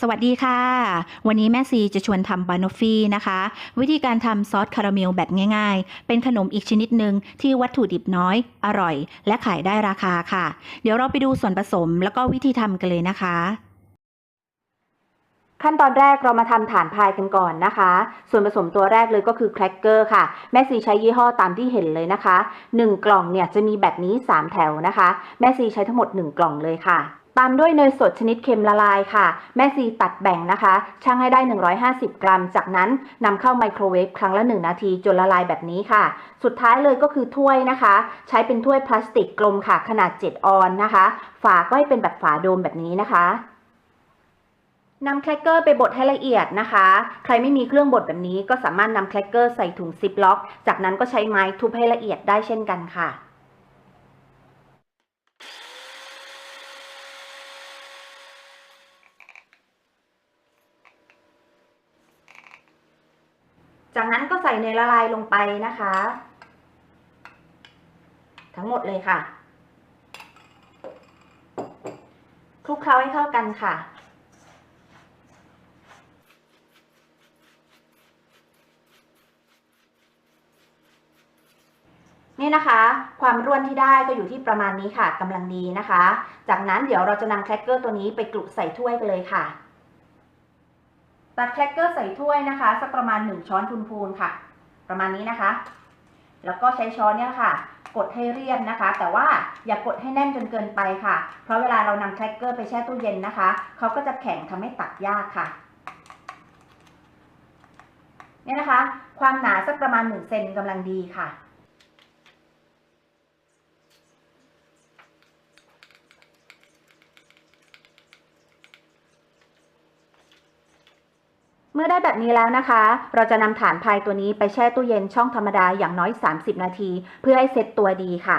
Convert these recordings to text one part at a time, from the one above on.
สวัสดีค่ะ วันนี้แม่ซีจะชวนทำบานอฟฟี่นะคะ วิธีการทำซอสคาราเมลแบบง่ายๆ เป็นขนมอีกชนิดหนึ่งที่วัตถุดิบน้อย อร่อย และขายได้ราคาค่ะ เดี๋ยวเราไปดูส่วนผสมแล้วก็วิธีทำกันเลยนะคะ ขั้นตอนแรกเรามาทำฐานพายกันก่อนนะคะ ส่วนผสมตัวแรกเลยก็คือแครกเกอร์ค่ะ แม่ซีใช้ยี่ห้อตามที่เห็นเลยนะคะ 1 กล่องเนี่ยจะมีแบบนี้ 3 แถวนะคะ แม่ซีใช้ทั้งหมด 1 กล่องเลยค่ะ ตามด้วยเนยสดชนิดเค็มละลายค่ะ แม่ซีตัดแบ่งนะคะชั่งให้ได้ 150 กรัม จากนั้นนำเข้าไมโครเวฟครั้งละ 1 นาทีจนละลายแบบนี้ค่ะ สุดท้ายเลยก็คือถ้วยนะคะ ใช้เป็นถ้วยพลาสติกกลมค่ะ ขนาด 7 ออนนะคะ ฝาก็ให้เป็นแบบฝาโดมแบบนี้นะคะนำแครกเกอร์ไปบดให้ละเอียดนะคะ ใครไม่มีเครื่องบดแบบนี้ก็สามารถนำแครกเกอร์ใส่ถุงซิปล็อก จากนั้นก็ใช้ไม้ทุบให้ละเอียดได้เช่นกันค่ะ จากนั้นก็ใส่เนยละลายลงไปนะคะ ทั้งหมดเลยค่ะ คลุกเคล้าให้เข้ากันค่ะนี่นะคะ ความร่วนที่ได้ก็อยู่ที่ประมาณนี้ค่ะกำลังดีนะคะ จากนั้นเดี๋ยวเราจะนำแครกเกอร์ตัวนี้ไปกลุใส่ถ้วยกันเลยค่ะ ตักแครกเกอร์ใส่ถ้วยนะคะสักประมาณ 1 ช้อนพูนๆค่ะ ประมาณนี้นะคะ แล้วก็ใช้ช้อนเนี่ยค่ะ กดให้เรียบนะคะ แต่ว่าอย่ากดให้แน่นจนเกินไปค่ะ เพราะเวลาเรานำแครกเกอร์ไปแช่ตู้เย็นนะคะเขาก็จะแข็งทำให้ตักยากค่ะเนี่ยนะคะ ความหนาสักประมาณ1เซนกำลังดีค่ะ เมื่อได้แบบนี้แล้วนะคะ เราจะนำฐานพายตัวนี้ไปแช่ตู้เย็นช่องธรรมดาอย่างน้อย 30 นาที เพื่อให้เซ็ตตัวดีค่ะ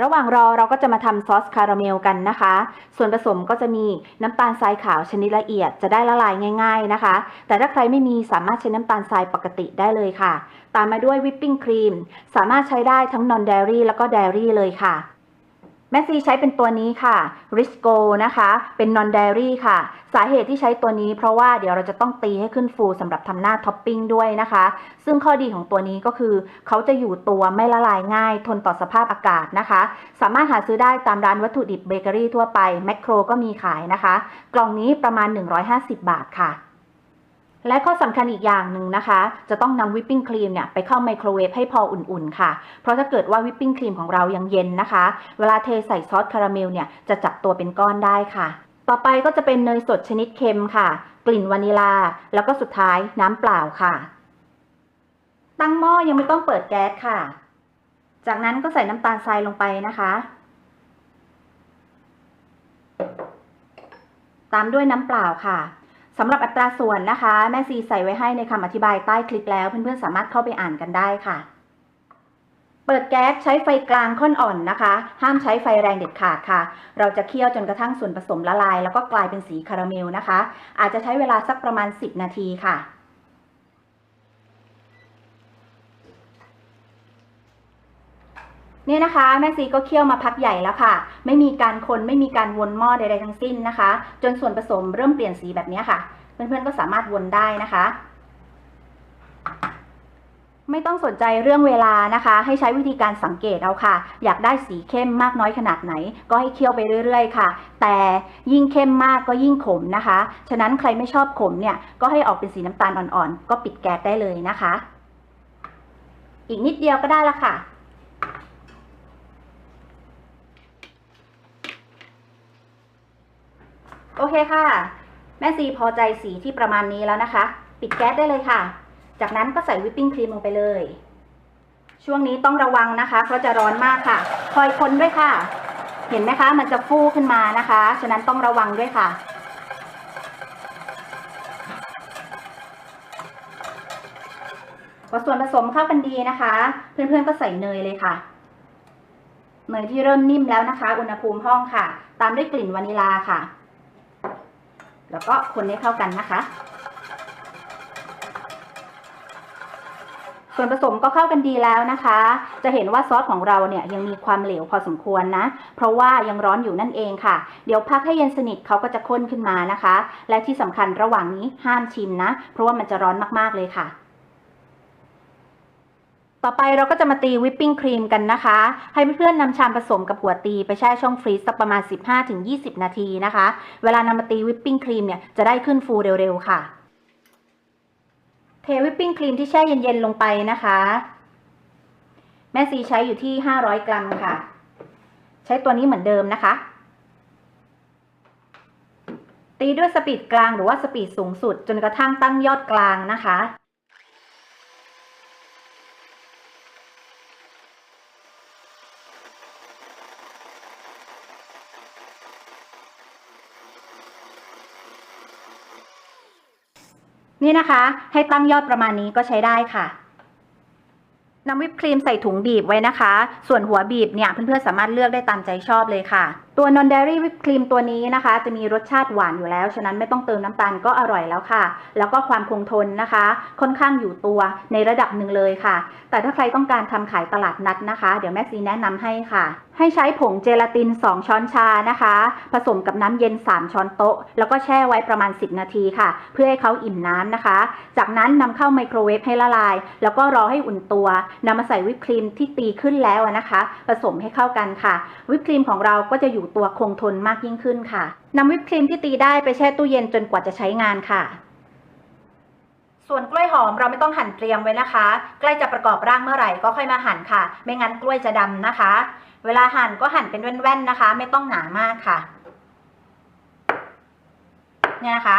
ระหว่างรอเราก็จะมาทำซอสคาราเมลกันนะคะ ส่วนผสมก็จะมีน้ำตาลทรายขาวชนิดละเอียดจะได้ละลายง่าย ๆนะคะ แต่ถ้าใครไม่มีสามารถใช้น้ำตาลทรายปกติได้เลยค่ะ ตามมาด้วยวิปปิ้งครีม สามารถใช้ได้ทั้งนอนเดรี่แล้วก็เดรี่เลยค่ะ แม่ซีใช้เป็นตัวนี้ค่ะ r i s c o นะคะ เป็น non dairy ค่ะ สาเหตุที่ใช้ตัวนี้เพราะว่าเดี๋ยวเราจะต้องตีให้ขึ้นฟูสำหรับทำหน้าท็อปปิ้งด้วยนะคะ ซึ่งข้อดีของตัวนี้ก็คือ เขาจะอยู่ตัวไม่ละลายง่าย ทนต่อสภาพอากาศนะคะ สามารถหาซื้อได้ตามร้านวัตถุดิบเบเกอรี่ทั่วไปแมคโครก็มีขายนะคะ กล่องนี้ประมาณ 150 บาทค่ะ และข้อสำคัญอีกอย่างหนึ่งนะคะ จะต้องนำวิปปิ้งครีมเนี่ยไปเข้าไมโครเวฟให้พออุ่นๆค่ะ เพราะถ้าเกิดว่าวิปปิ้งครีมของเรายังเย็นนะคะ เวลาเทใส่ซอสคาราเมลเนี่ยจะจับตัวเป็นก้อนได้ค่ะ ต่อไปก็จะเป็นเนยสดชนิดเค็มค่ะ กลิ่นวานิลา แล้วก็สุดท้ายน้ำเปล่าค่ะ ตั้งหม้อยังไม่ต้องเปิดแก๊สค่ะ จากนั้นก็ใส่น้ำตาลทรายลงไปนะคะ ตามด้วยน้ำเปล่าค่ะ สำหรับอัตราส่วนนะคะ แม่ซีใส่ไว้ให้ในคำอธิบายใต้คลิปแล้ว เพื่อนๆสามารถเข้าไปอ่านกันได้ค่ะ เปิดแก๊สใช้ไฟกลางค่อนอ่อนนะคะ ห้ามใช้ไฟแรงเด็ดขาดค่ะ เราจะเคี่ยวจนกระทั่งส่วนผสมละลาย แล้วก็กลายเป็นสีคาราเมลนะคะ อาจจะใช้เวลาสักประมาณ 10 นาทีค่ะ เนี่ยนะคะ แม่ซีก็เคี่ยวมาพักใหญ่แล้วค่ะ ไม่มีการคนไม่มีการวนหม้อใดๆทั้งสิ้นนะคะ จนส่วนผสมเริ่มเปลี่ยนสีแบบนี้ค่ะ เพื่อนๆก็สามารถวนได้นะคะ ไม่ต้องสนใจเรื่องเวลานะคะ ให้ใช้วิธีการสังเกตเอาค่ะ อยากได้สีเข้มมากน้อยขนาดไหน ก็ให้เคี่ยวไปเรื่อย ๆ ค่ะ แต่ยิ่งเข้มมากก็ยิ่งขมนะคะ ฉะนั้นใครไม่ชอบขมเนี่ยก็ให้ออกเป็นสีน้ำตาลอ่อนๆ ก็ปิดแก๊สได้เลยนะคะ อีกนิดเดียวก็ได้ละค่ะ โอเคค่ะ แม่ซีพอใจสีที่ประมาณนี้แล้วนะคะ ปิดแก๊สได้เลยค่ะ จากนั้นก็ใส่วิปปิ้งครีมลงไปเลย ช่วงนี้ต้องระวังนะคะเพราะจะร้อนมากค่ะ คอยคนด้วยค่ะ เห็นไหมคะ มันจะฟูขึ้นมานะคะ ฉะนั้นต้องระวังด้วยค่ะพอส่วนผสมเข้ากันดีนะคะ เพื่อนๆก็ใส่เนยเลยค่ะ เนยที่เริ่มนิ่มแล้วนะคะ อุณหภูมิห้องค่ะ ตามด้วยกลิ่นวานิลาค่ะ แล้วก็คนให้เข้ากันนะคะ ส่วนผสมก็เข้ากันดีแล้วนะคะ จะเห็นว่าซอสของเราเนี่ยยังมีความเหลวพอสมควรนะ เพราะว่ายังร้อนอยู่นั่นเองค่ะ เดี๋ยวพักให้เย็นสนิทเขาก็จะข้นขึ้นมานะคะ และที่สำคัญระหว่างนี้ห้ามชิมนะ เพราะว่ามันจะร้อนมากๆเลยค่ะ ต่อไปเราก็จะมาตีวิปปิ้งครีมกันนะคะ ให้เพื่อนๆนำชามผสมกับหัวตีไปแช่ช่องฟรีซสักประมาณ 15-20 นาทีนะคะ เวลานำมาตีวิปปิ้งครีมเนี่ยจะได้ขึ้นฟูเร็วๆค่ะ เทวิปปิ้งครีมที่แช่เย็นๆลงไปนะคะ แม่ซีใช้อยู่ที่ 500 กรัมค่ะ ใช้ตัวนี้เหมือนเดิมนะคะ ตีด้วยสปีดกลางหรือว่าสปีดสูงสุด จนกระทั่งตั้งยอดกลางนะคะ นี่นะคะ ให้ตั้งยอดประมาณนี้ก็ใช้ได้ค่ะนำวิปครีมใส่ถุงบีบไว้นะคะ ส่วนหัวบีบเนี่ยเพื่อนๆสามารถเลือกได้ตามใจชอบเลยค่ะ ตัวนอนเดรี่วิปครีมตัวนี้นะคะ จะมีรสชาติหวานอยู่แล้ว ฉะนั้นไม่ต้องเติมน้ำตาลก็อร่อยแล้วค่ะ แล้วก็ความคงทนนะคะ ค่อนข้างอยู่ตัวในระดับหนึ่งเลยค่ะ แต่ถ้าใครต้องการทำขายตลาดนัดนะคะ เดี๋ยวแม่ซีแนะนำให้ค่ะ ให้ใช้ผงเจลาติน 2 ช้อนชานะคะ ผสมกับน้ำเย็น 3 ช้อนโต๊ะ แล้วก็แช่ไว้ประมาณ 10 นาทีค่ะ เพื่อให้เขาอิ่มน้ำนะคะ จากนั้นนำเข้าไมโครเวฟให้ละลาย แล้วก็รอให้อุ่นตัวนำมาใส่วิปครีมที่ตีขึ้นแล้วนะคะ ผสมให้เข้ากันค่ะ วิปครีมของเราก็จะอยู่ตัวคงทนมากยิ่งขึ้นค่ะนำวิปครีมที่ตีได้ไปแช่ตู้เย็นจนกว่าจะใช้งานค่ะส่วนกล้วยหอมเราไม่ต้องหั่นเตรียมไว้นะคะ ใกล้จะประกอบร่างเมื่อไหร่ก็ค่อยมาหั่นค่ะ ไม่งั้นกล้วยจะดำนะคะ เวลาหั่นก็หั่นเป็นแว่นๆนะคะ ไม่ต้องหนามากค่ะ เนี่ยนะคะ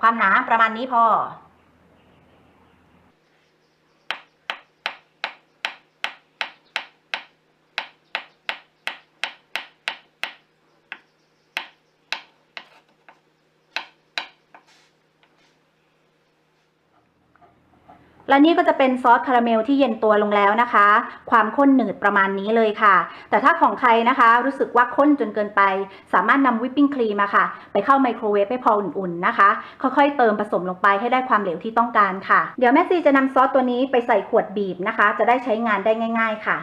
ความหนาประมาณนี้พอ และนี่ก็จะเป็นซอสคาราเมลที่เย็นตัวลงแล้วนะคะ ความข้นหนืดประมาณนี้เลยค่ะ แต่ถ้าของใครนะคะ รู้สึกว่าข้นจนเกินไป สามารถนำวิปปิ้งครีมมาค่ะ ไปเข้าไมโครเวฟให้พออุ่นๆนะคะ ค่อยๆ เติมผสมลงไปให้ได้ความเหลวที่ต้องการค่ะ เดี๋ยวแม่ซีจะนำซอสตัวนี้ไปใส่ขวดบีบนะคะ จะได้ใช้งานได้ง่าย ๆ ค่ะ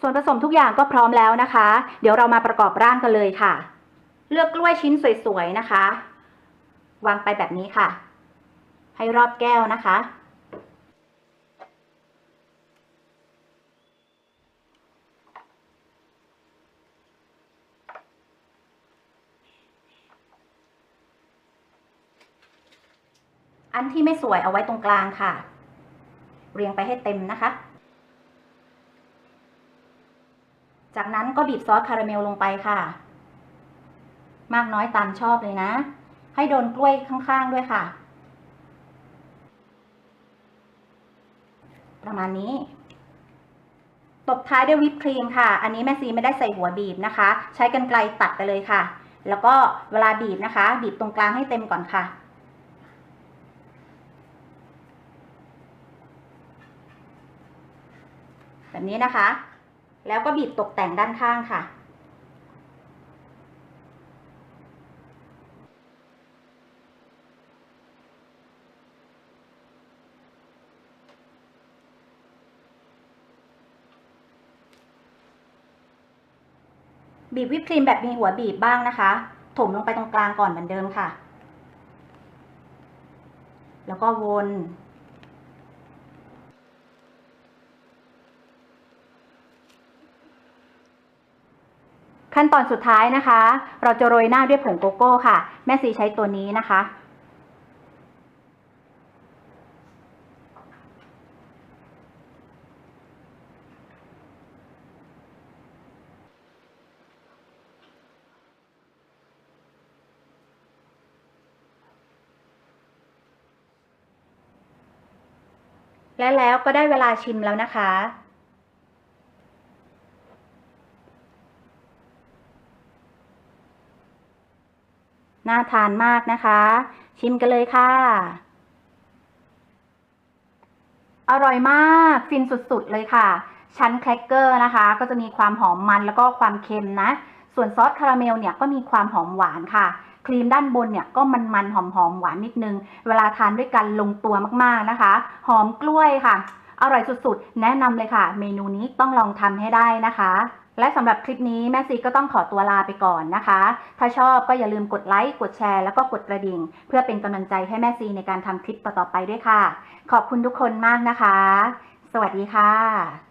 ส่วนผสมทุกอย่างก็พร้อมแล้วนะคะ เดี๋ยวเรามาประกอบร่างกันเลยค่ะ เลือกกล้วยชิ้นสวยๆนะคะ วางไปแบบนี้ค่ะ ให้รอบแก้วนะคะ อันที่ไม่สวยเอาไว้ตรงกลางค่ะ เรียงไปให้เต็มนะคะ จากนั้นก็บีบซอสคาราเมลลงไปค่ะ มากน้อยตามชอบเลยนะ ให้โดนกล้วยข้างๆด้วยค่ะ ประมาณนี้ ตบท้ายด้วยวิปครีมค่ะ อันนี้แม่ซีไม่ได้ใส่หัวบีบนะคะ ใช้กรรไกรตัดไปเลยค่ะ แล้วก็เวลาบีบนะคะ บีบตรงกลางให้เต็มก่อนค่ะแบบนี้นะคะ แล้วก็บีบตกแต่งด้านข้างค่ะ บีบวิปครีมแบบมีหัวบีบบ้างนะคะ ถมลงไปตรงกลางก่อนเหมือนเดิมค่ะ แล้วก็วนขั้นตอนสุดท้ายนะคะ เราจะโรยหน้าด้วยผงโกโก้ค่ะ แม่ซีใช้ตัวนี้นะคะ และแล้วก็ได้เวลาชิมแล้วนะคะ น่าทานมากนะคะ ชิมกันเลยค่ะ อร่อยมากฟินสุดๆเลยค่ะ ชั้นแครกเกอร์นะคะ ก็จะมีความหอมมันแล้วก็ความเค็มนะ ส่วนซอสคาราเมลเนี่ยก็มีความหอมหวานค่ะ ครีมด้านบนเนี่ยก็มันๆหอมๆหวานนิดนึง เวลาทานด้วยกันลงตัวมากๆนะคะ หอมกล้วยค่ะ อร่อยสุดๆ แนะนำเลยค่ะ เมนูนี้ต้องลองทำให้ได้นะคะและสำหรับคลิปนี้แม่ซีก็ต้องขอตัวลาไปก่อนนะคะ ถ้าชอบก็อย่าลืมกดไลค์ กดแชร์ แล้วก็กดกระดิ่ง เพื่อเป็นกำลังใจให้แม่ซีในการทำคลิปต่อๆไปด้วยค่ะ ขอบคุณทุกคนมากนะคะ สวัสดีค่ะ